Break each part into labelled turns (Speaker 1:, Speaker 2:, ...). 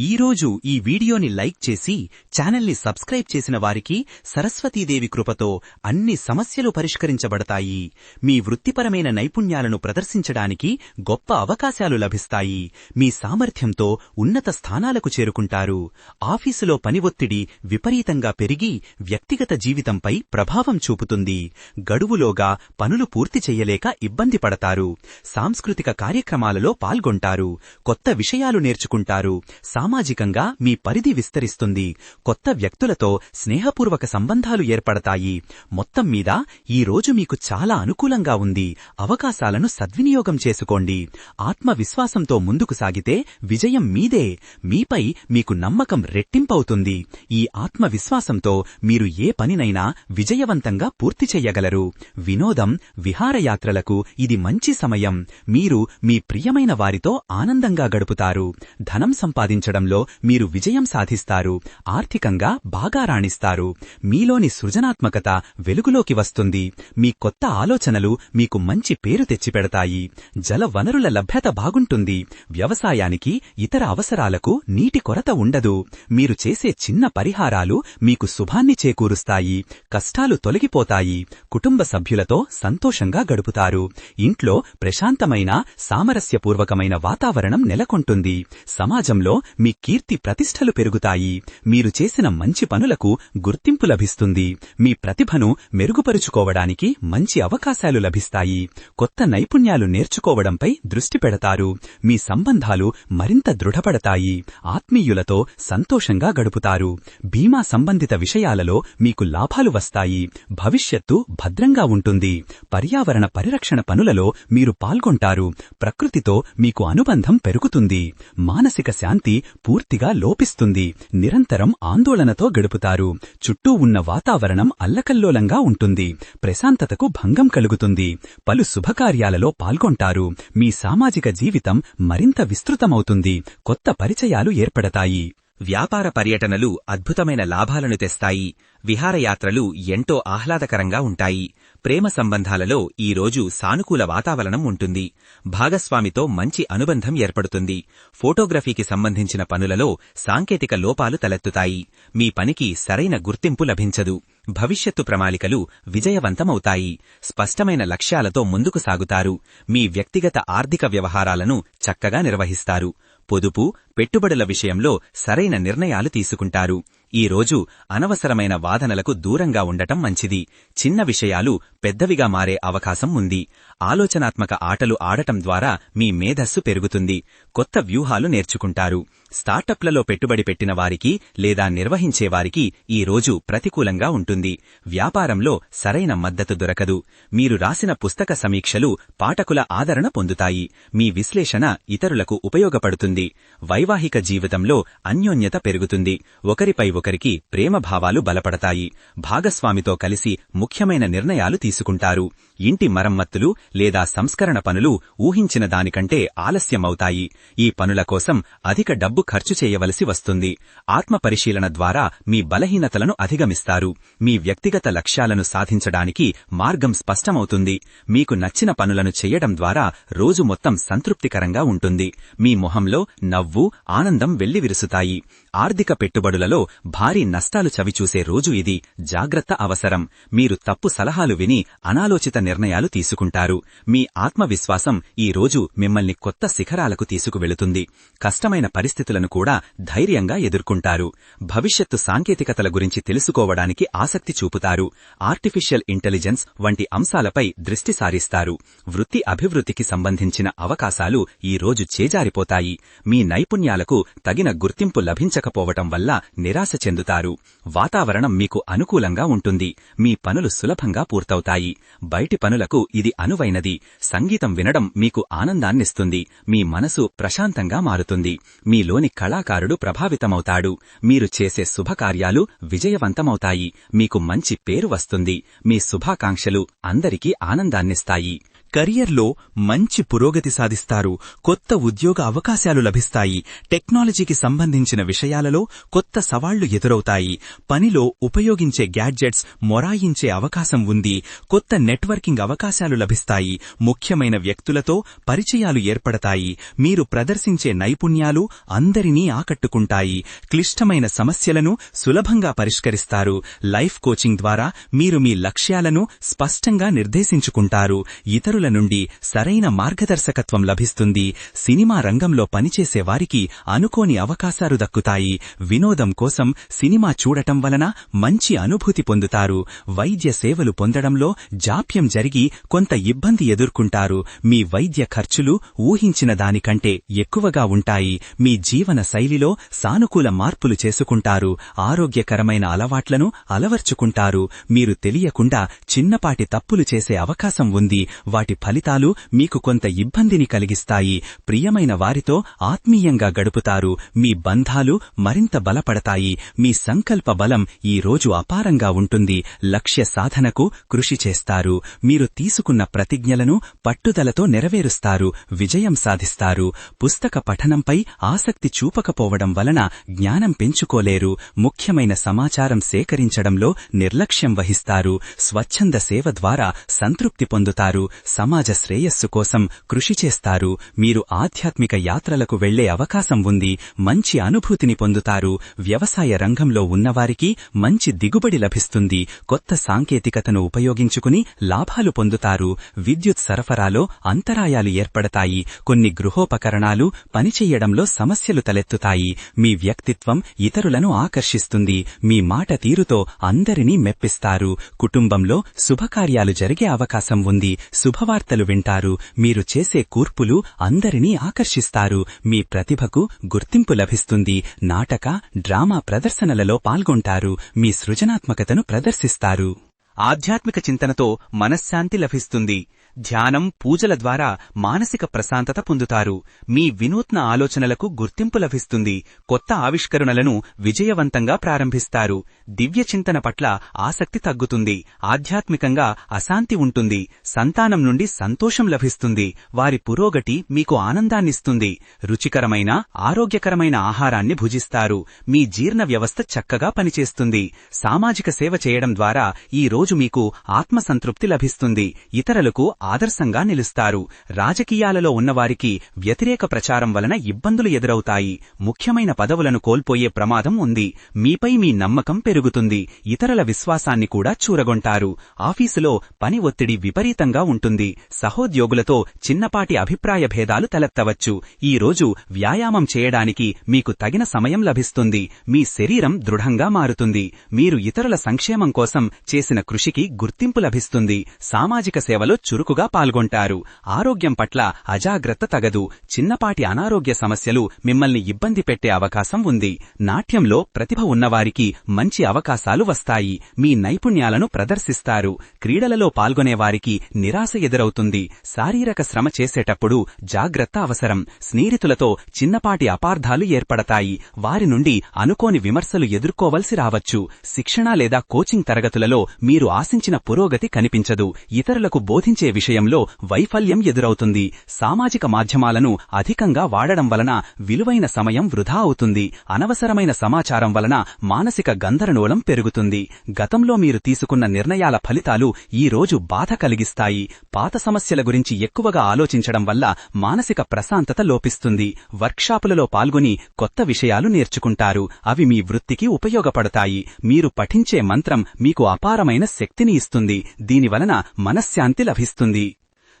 Speaker 1: ఈ రోజు ఈ వీడియోని లైక్ చేసి ఛానల్ని సబ్స్క్రైబ్ చేసిన వారికి సరస్వతీదేవి కృపతో అన్ని సమస్యలు పరిష్కరించబడతాయి. మీ వృత్తిపరమైన నైపుణ్యాలను ప్రదర్శించడానికి గొప్ప అవకాశాలు లభిస్తాయి. మీ సామర్థ్యంతో ఉన్నత స్థానాలకు చేరుకుంటారు. ఆఫీసులో పని ఒత్తిడి విపరీతంగా పెరిగి వ్యక్తిగత జీవితంపై ప్రభావం చూపుతుంది. గడువులోగా పనులు పూర్తి చెయ్యలేక ఇబ్బంది పడతారు. సాంస్కృతిక కార్యక్రమాలలో పాల్గొంటారు. కొత్త విషయాలు నేర్చుకుంటారు. సామాజికంగా మీ పరిధి విస్తరిస్తుంది. కొత్త వ్యక్తులతో స్నేహపూర్వక సంబంధాలు ఏర్పడతాయి. మొత్తం మీద ఈ రోజు మీకు చాలా అనుకూలంగా ఉంది. అవకాశాలను సద్వినియోగం చేసుకోండి. ఆత్మవిశ్వాసంతో ముందుకు సాగితే విజయం మీదే. మీపై మీకు నమ్మకం రెట్టింపవుతుంది. ఈ ఆత్మవిశ్వాసంతో మీరు ఏ పనినైనా విజయవంతంగా పూర్తి చెయ్యగలరు వినోదం విహారయాత్రలకు ఇది మంచి సమయం. మీరు మీ ప్రియమైన వారితో ఆనందంగా గడుపుతారు. ధనం సంపాదించడం సంపాదించడంలో మీరు విజయం సాధిస్తారు ఆర్థికంగా బాగా రాణిస్తారు. మీలోని సృజనాత్మకత వెలుగులోకి వస్తుంది. మీ కొత్త ఆలోచనలు మీకు మంచి పేరు తెచ్చిపెడతాయి. జల వనరుల లభ్యత బాగుంటుంది. వ్యవసాయానికి ఇతర అవసరాలకు నీటి కొరత ఉండదు. మీరు చేసే చిన్న పరిహారాలు మీకు శుభాన్ని చేకూరుస్తాయి. కష్టాలు తొలగిపోతాయి. కుటుంబ సభ్యులతో సంతోషంగా గడుపుతారు. ఇంట్లో ప్రశాంతమైన సామరస్యపూర్వకమైన వాతావరణం నెలకొంటుంది. సమాజంలో మీ కీర్తి ప్రతిష్టలు పెరుగుతాయి. మీరు చేసిన మంచి పనులకు గుర్తింపు లభిస్తుంది. మీ ప్రతిభను మెరుగుపరుచుకోవడానికి మంచి అవకాశాలు లభిస్తాయి. కొత్త నైపుణ్యాలు నేర్చుకోవడంపై దృష్టి పెడతారు. మీ సంబంధాలు మరింత దృఢపడతాయి. ఆత్మీయులతో సంతోషంగా గడుపుతారు. బీమా సంబంధిత విషయాలలో మీకు లాభాలు వస్తాయి. భవిష్యత్తు భద్రంగా ఉంటుంది. పర్యావరణ పరిరక్షణ పనులలో మీరు పాల్గొంటారు. ప్రకృతితో మీకు అనుబంధం పెరుగుతుంది. మానసిక శాంతి పూర్తిగా లోపిస్తుంది. నిరంతరం ఆందోళనతో గడుపుతారు. చుట్టూ ఉన్న వాతావరణం అల్లకల్లోలంగా ఉంటుంది. ప్రశాంతతకు భంగం కలుగుతుంది. పలు శుభకార్యాలలో పాల్గొంటారు. మీ సామాజిక జీవితం మరింత విస్తృతమవుతుంది. కొత్త పరిచయాలు ఏర్పడతాయి. వ్యాపార పర్యటనలు అద్భుతమైన లాభాలను తెస్తాయి. విహారయాత్రలు ఎంతో ఆహ్లాదకరంగా ఉంటాయి. ప్రేమ సంబంధాలలో ఈ రోజు సానుకూల వాతావరణం ఉంటుంది. భాగస్వామితో మంచి అనుబంధం ఏర్పడుతుంది. ఫోటోగ్రఫీకి సంబంధించిన పనులలో సాంకేతిక లోపాలు తలెత్తుతాయి. మీ పనికి సరైన గుర్తింపు లభించదు. భవిష్యత్తు ప్రణాళికలు విజయవంతమవుతాయి. స్పష్టమైన లక్ష్యాలతో ముందుకు సాగుతారు. మీ వ్యక్తిగత ఆర్థిక వ్యవహారాలను చక్కగా నిర్వహిస్తారు. పొదుపు పెట్టుబడుల విషయంలో సరైన నిర్ణయాలు తీసుకుంటారు. ఈ రోజు అనవసరమైన వాదనలకు దూరంగా ఉండటం మంచిది. చిన్న విషయాలు పెద్దవిగా మారే అవకాశం ఉంది. ఆలోచనాత్మక ఆటలు ఆడటం ద్వారా మీ మేధస్సు పెరుగుతుంది. కొత్త వ్యూహాలు నేర్చుకుంటారు. స్టార్టప్లలో పెట్టుబడి పెట్టిన వారికి లేదా నిర్వహించేవారికి ఈ రోజు ప్రతికూలంగా ఉంటుంది. వ్యాపారంలో సరైన మద్దతు దొరకదు. మీరు రాసిన పుస్తక సమీక్షలు పాఠకుల ఆదరణ పొందుతాయి. మీ విశ్లేషణ ఇతరులకు ఉపయోగపడుతుంది. వైవాహిక జీవితంలో అన్యోన్యత పెరుగుతుంది. ఒకరిపై ఒకరికి ప్రేమభావాలు బలపడతాయి. భాగస్వామితో కలిసి ముఖ్యమైన నిర్ణయాలు తీసుకుంటారు. ఇంటి మరమ్మత్తులు లేదా సంస్కరణ పనులు ఊహించిన దానికంటే ఆలస్యమవుతాయి. ఈ పనుల కోసం అధిక డబ్బు ఖర్చు చేయవలసి వస్తుంది. ఆత్మ పరిశీలన ద్వారా మీ బలహీనతలను అధిగమిస్తారు. మీ వ్యక్తిగత లక్ష్యాలను సాధించడానికి మార్గం స్పష్టమవుతుంది. మీకు నచ్చిన పనులను చేయడం ద్వారా రోజు మొత్తం సంతృప్తికరంగా ఉంటుంది. మీ మొహంలో నవ్వు ఆనందం వెల్లివిరుసుతాయి. ఆర్థిక పెట్టుబడులలో భారీ నష్టాలు చవిచూసే రోజు ఇది. జాగ్రత్త అవసరం. మీరు తప్పు సలహాలు విని అనాలోచిత నిర్ణయాలు తీసుకుంటారు. మీ ఆత్మవిశ్వాసం ఈ రోజు మిమ్మల్ని కొత్త శిఖరాలకు తీసుకువెళుతుంది. కష్టమైన పరిస్థితి పరిస్థితులను కూడా ధైర్యంగా ఎదుర్కొంటారు. భవిష్యత్తు సాంకేతికతల గురించి తెలుసుకోవడానికి ఆసక్తి చూపుతారు. ఆర్టిఫిషియల్ ఇంటెలిజెన్స్ వంటి అంశాలపై దృష్టి సారిస్తారు. వృత్తి అభివృద్ధికి సంబంధించిన అవకాశాలు ఈ రోజు చేజారిపోతాయి. మీ నైపుణ్యాలకు తగిన గుర్తింపు లభించకపోవటం వల్ల నిరాశ చెందుతారు. వాతావరణం మీకు అనుకూలంగా ఉంటుంది. మీ పనులు సులభంగా పూర్తవుతాయి. బయటి పనులకు ఇది అనువైనది. సంగీతం వినడం మీకు ఆనందాన్నిస్తుంది. మీ మనసు ప్రశాంతంగా మారుతుంది. మీలో మీలోని కళాకారుడు ప్రభావితమవుతాడు. మీరు చేసే శుభకార్యాలు విజయవంతమవుతాయి. మీకు మంచి పేరు వస్తుంది. మీ శుభాకాంక్షలు అందరికీ ఆనందాన్నిస్తాయి.
Speaker 2: కెరియర్లో మంచి పురోగతి సాధిస్తారు. కొత్త ఉద్యోగ అవకాశాలు లభిస్తాయి. టెక్నాలజీకి సంబంధించిన విషయాలలో కొత్త సవాళ్ళు ఎదురవుతాయి. పనిలో ఉపయోగించే గ్యాడ్జెట్స్ మొరాయించే అవకాశం ఉంది. కొత్త నెట్వర్కింగ్ అవకాశాలు లభిస్తాయి. ముఖ్యమైన వ్యక్తులతో పరిచయాలు ఏర్పడతాయి. మీరు ప్రదర్శించే నైపుణ్యాలు అందరినీ ఆకట్టుకుంటాయి. క్లిష్టమైన సమస్యలను సులభంగా పరిష్కరిస్తారు. లైఫ్ కోచింగ్ ద్వారా మీరు మీ లక్ష్యాలను స్పష్టంగా నిర్దేశించుకుంటారు. ఇతరుల నుండి సరైన మార్గదర్శకత్వం లభిస్తుంది. సినిమా రంగంలో పనిచేసే వారికి అనుకోని అవకాశాలు దక్కుతాయి. వినోదం కోసం సినిమా చూడటం వలన మంచి అనుభూతి పొందుతారు. వైద్య సేవలు పొందడంలో జాప్యం జరిగి కొంత ఇబ్బంది ఎదుర్కొంటారు. మీ వైద్య ఖర్చులు ఊహించిన దానికంటే ఎక్కువగా ఉంటాయి. మీ జీవన శైలిలో సానుకూల మార్పులు చేసుకుంటారు. ఆరోగ్యకరమైన అలవాట్లను అలవర్చుకుంటారు. మీరు తెలియకుండా చిన్నపాటి తప్పులు చేసే అవకాశం ఉంది. వాటి ఫలితాలు మీకు కొంత ఇబ్బందిని కలిగిస్తాయి. ప్రియమైన వారితో ఆత్మీయంగా గడుపుతారు. మీ బంధాలు మరింత బలపడతాయి. మీ సంకల్ప బలం ఈ రోజు అపారంగా ఉంటుంది. లక్ష్య సాధనకు కృషి చేస్తారు. మీరు తీసుకున్న ప్రతిజ్ఞలను పట్టుదలతో నెరవేరుస్తారు. విజయం సాధిస్తారు. పుస్తక పఠనంపై ఆసక్తి చూపకపోవడం వలన జ్ఞానం పెంచుకోలేరు. ముఖ్యమైన సమాచారం సేకరించడంలో నిర్లక్ష్యం వహిస్తారు. స్వచ్ఛంద సేవ ద్వారా సంతృప్తి పొందుతారు. సమాజ శ్రేయస్సు కోసం కృషి చేస్తారు. మీరు ఆధ్యాత్మిక యాత్రలకు వెళ్ళే అవకాశం ఉంది. మంచి అనుభూతిని పొందుతారు. వ్యవసాయ రంగంలో ఉన్నవారికి మంచి దిగుబడి లభిస్తుంది. కొత్త సాంకేతికతను ఉపయోగించుకుని లాభాలు పొందుతారు. విద్యుత్ సరఫరాలో అంతరాయాలు ఏర్పడతాయి. కొన్ని గృహోపకరణాలు పనిచేయడంలో సమస్యలు తలెత్తుతాయి. మీ వ్యక్తిత్వం ఇతరులను ఆకర్షిస్తుంది. మీ మాట తీరుతో అందరినీ మెప్పిస్తారు. కుటుంబంలో శుభకార్యాలు జరిగే అవకాశం ఉంది. శుభ శుభవార్తలు వింటారు. మీరు చేసే కూర్పులు అందరినీ ఆకర్షిస్తారు. మీ ప్రతిభకు గుర్తింపు లభిస్తుంది. నాటక డ్రామా ప్రదర్శనలలో పాల్గొంటారు. మీ సృజనాత్మకతను ప్రదర్శిస్తారు. ఆధ్యాత్మిక చింతనతో మనశ్శాంతి లభిస్తుంది. ధ్యానం పూజల ద్వారా మానసిక ప్రశాంతత పొందుతారు. మీ వినూత్న ఆలోచనలకు గుర్తింపు లభిస్తుంది. కొత్త ఆవిష్కరణలను విజయవంతంగా ప్రారంభిస్తారు. దివ్య చింతన పట్ల ఆసక్తి తగ్గుతుంది. ఆధ్యాత్మికంగా అశాంతి ఉంటుంది. సంతానం నుండి సంతోషం లభిస్తుంది. వారి పురోగతి మీకు ఆనందాన్నిస్తుంది. రుచికరమైన ఆరోగ్యకరమైన ఆహారాన్ని భుజిస్తారు. మీ జీర్ణ వ్యవస్థ చక్కగా పనిచేస్తుంది. సామాజిక సేవ చేయడం ద్వారా ఈ రోజు మీకు ఆత్మసంతృప్తి లభిస్తుంది. ఇతరులకు ఆదర్శంగా నిలుస్తారు. రాజకీయాలలో ఉన్నవారికి వ్యతిరేక ప్రచారం వలన ఇబ్బందులు ఎదురవుతాయి. ముఖ్యమైన పదవులను కోల్పోయే ప్రమాదం ఉంది. మీపై మీ నమ్మకం పెరుగుతుంది. ఇతరుల విశ్వాసాన్ని కూడా చూరగొంటారు. ఆఫీసులో పని ఒత్తిడి విపరీతంగా ఉంటుంది. సహోద్యోగులతో చిన్నపాటి అభిప్రాయ భేదాలు తలెత్తవచ్చు. ఈరోజు వ్యాయామం చేయడానికి మీకు తగిన సమయం లభిస్తుంది. మీ శరీరం దృఢంగా మారుతుంది. మీరు ఇతరుల సంక్షేమం కోసం చేసిన కృషికి గుర్తింపు లభిస్తుంది. సామాజిక సేవలో చురుకు చురుకుగా పాల్గొంటారు. ఆరోగ్యం పట్ల అజాగ్రత్త తగదు. చిన్నపాటి అనారోగ్య సమస్యలు మిమ్మల్ని ఇబ్బంది పెట్టే అవకాశం ఉంది. నాట్యంలో ప్రతిభ ఉన్నవారికి మంచి అవకాశాలు వస్తాయి. మీ నైపుణ్యాలను ప్రదర్శిస్తారు. క్రీడలలో పాల్గొనేవారికి నిరాశ ఎదురవుతుంది. శారీరక శ్రమ చేసేటప్పుడు జాగ్రత్త అవసరం. స్నేహితులతో చిన్నపాటి అపార్థాలు ఏర్పడతాయి. వారి నుండి అనుకోని విమర్శలు ఎదుర్కోవలసి రావచ్చు. శిక్షణ లేదా కోచింగ్ తరగతులలో మీరు ఆశించిన పురోగతి కనిపించదు. ఇతరులకు బోధించే విషయంలో వైఫల్యం ఎదురవుతుంది. సామాజిక మాధ్యమాలను అధికంగా వాడడం వలన విలువైన సమయం వృధా అవుతుంది. అనవసరమైన సమాచారం వలన మానసిక గందరగోళం పెరుగుతుంది. గతంలో మీరు తీసుకున్న నిర్ణయాల ఫలితాలు ఈ రోజు బాధ కలిగిస్తాయి. పాత సమస్యల గురించి ఎక్కువగా ఆలోచించడం వల్ల మానసిక ప్రశాంతత లోపిస్తుంది. వర్క్షాపులలో పాల్గొని కొత్త విషయాలు నేర్చుకుంటారు. అవి మీ వృత్తికి ఉపయోగపడతాయి. మీరు పఠించే మంత్రం మీకు అపారమైన శక్తిని ఇస్తుంది. దీనివలన మనశ్శాంతి లభిస్తుంది.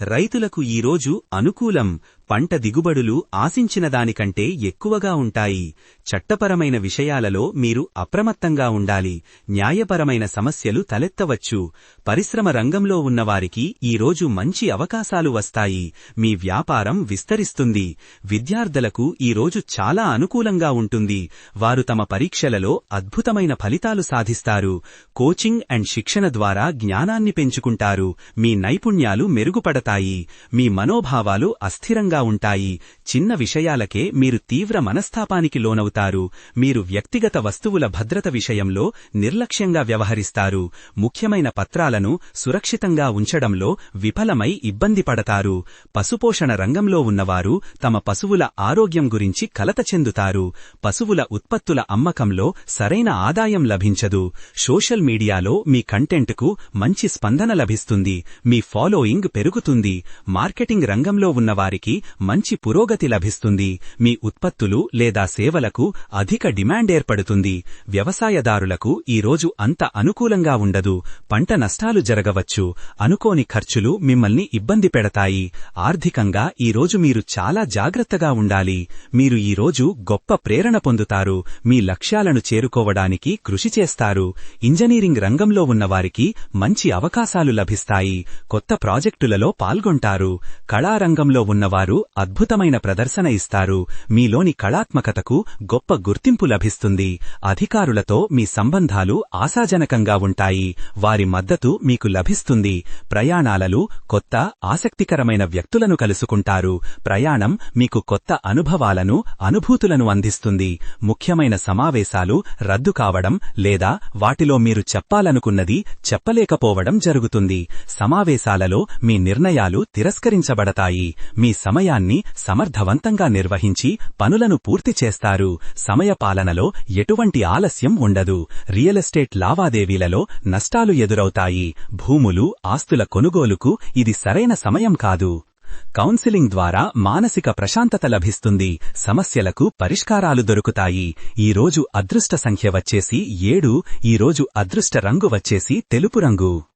Speaker 2: రైతులకు ఈరోజు అనుకూలం పంట దిగుబడులు ఆశించిన దానికంటే ఎక్కువగా ఉంటాయి. చట్టపరమైన విషయాలలో మీరు అప్రమత్తంగా ఉండాలి. న్యాయపరమైన సమస్యలు తలెత్తవచ్చు. పరిశ్రమ రంగంలో ఉన్నవారికి ఈరోజు మంచి అవకాశాలు వస్తాయి. మీ వ్యాపారం విస్తరిస్తుంది. విద్యార్థులకు ఈరోజు చాలా అనుకూలంగా ఉంటుంది. వారు తమ పరీక్షలలో అద్భుతమైన ఫలితాలు సాధిస్తారు. కోచింగ్ అండ్ శిక్షణ ద్వారా జ్ఞానాన్ని పెంచుకుంటారు. మీ నైపుణ్యాలు మెరుగుపడతాయి. మీ మనోభావాలు అస్థిరంగా ఉంటాయి. చిన్న విషయాలకే మీరు తీవ్ర మనస్తాపానికి లోనవుతారు. మీరు వ్యక్తిగత వస్తువుల భద్రత విషయంలో నిర్లక్ష్యంగా వ్యవహరిస్తారు. ముఖ్యమైన పత్రాలను సురక్షితంగా ఉంచడంలో విఫలమై ఇబ్బంది పడతారు. పశుపోషణ రంగంలో ఉన్నవారు తమ పశువుల ఆరోగ్యం గురించి కలత చెందుతారు. పశువుల ఉత్పత్తుల అమ్మకంలో సరైన ఆదాయం లభించదు. సోషల్ మీడియాలో మీ కంటెంట్కు మంచి స్పందన లభిస్తుంది. మీ ఫాలోయింగ్ పెరుగుతుంది. మార్కెటింగ్ రంగంలో ఉన్నవారికి మంచి పురోగతి లభిస్తుంది. మీ ఉత్పత్తులు లేదా సేవలకు అధిక డిమాండ్ ఏర్పడుతుంది. వ్యవసాయదారులకు ఈ రోజు అంత అనుకూలంగా ఉండదు. పంట నష్టాలు జరగవచ్చు. అనుకోని ఖర్చులు మిమ్మల్ని ఇబ్బంది పెడతాయి. ఆర్థికంగా ఈ రోజు మీరు చాలా జాగ్రత్తగా ఉండాలి. మీరు ఈ రోజు గొప్ప ప్రేరణ పొందుతారు. మీ లక్ష్యాలను చేరుకోవడానికి కృషి చేస్తారు. ఇంజనీరింగ్ రంగంలో ఉన్నవారికి మంచి అవకాశాలు లభిస్తాయి. కొత్త ప్రాజెక్టులలో పాల్గొంటారు. కళారంగంలో ఉన్నవారు అద్భుతమైన ప్రదర్శన ఇస్తారు. మీలోని కళాత్మకతకు గొప్ప గుర్తింపు లభిస్తుంది. అధికారులతో మీ సంబంధాలు ఆశాజనకంగా ఉంటాయి. వారి మద్దతు మీకు లభిస్తుంది. ప్రయాణాలలో కొత్త ఆసక్తికరమైన వ్యక్తులను కలుసుకుంటారు. ప్రయాణం మీకు కొత్త అనుభవాలను అనుభూతులను అందిస్తుంది. ముఖ్యమైన సమావేశాలు రద్దు కావడం లేదా వాటిలో మీరు చెప్పాలనుకున్నది చెప్పలేకపోవడం జరుగుతుంది. సమావేశాలలో మీ నిర్ణయాలు తిరస్కరించబడతాయి. మీ సమయాన్ని సమర్థవంతంగా నిర్వహించి పనులను పూర్తి చేస్తారు. సమయపాలనలో ఎటువంటి ఆలస్యం ఉండదు. రియల్ ఎస్టేట్ లావాదేవీలలో నష్టాలు ఎదురవుతాయి. భూములు ఆస్తుల కొనుగోలుకు ఇది సరైన సమయం కాదు. కౌన్సిలింగ్ ద్వారా మానసిక ప్రశాంతత లభిస్తుంది. సమస్యలకు పరిష్కారాలు దొరుకుతాయి. ఈ రోజు అదృష్ట సంఖ్య వచ్చేసి ఏడు ఈ రోజు అదృష్ట రంగు వచ్చేసి తెలుపు రంగు.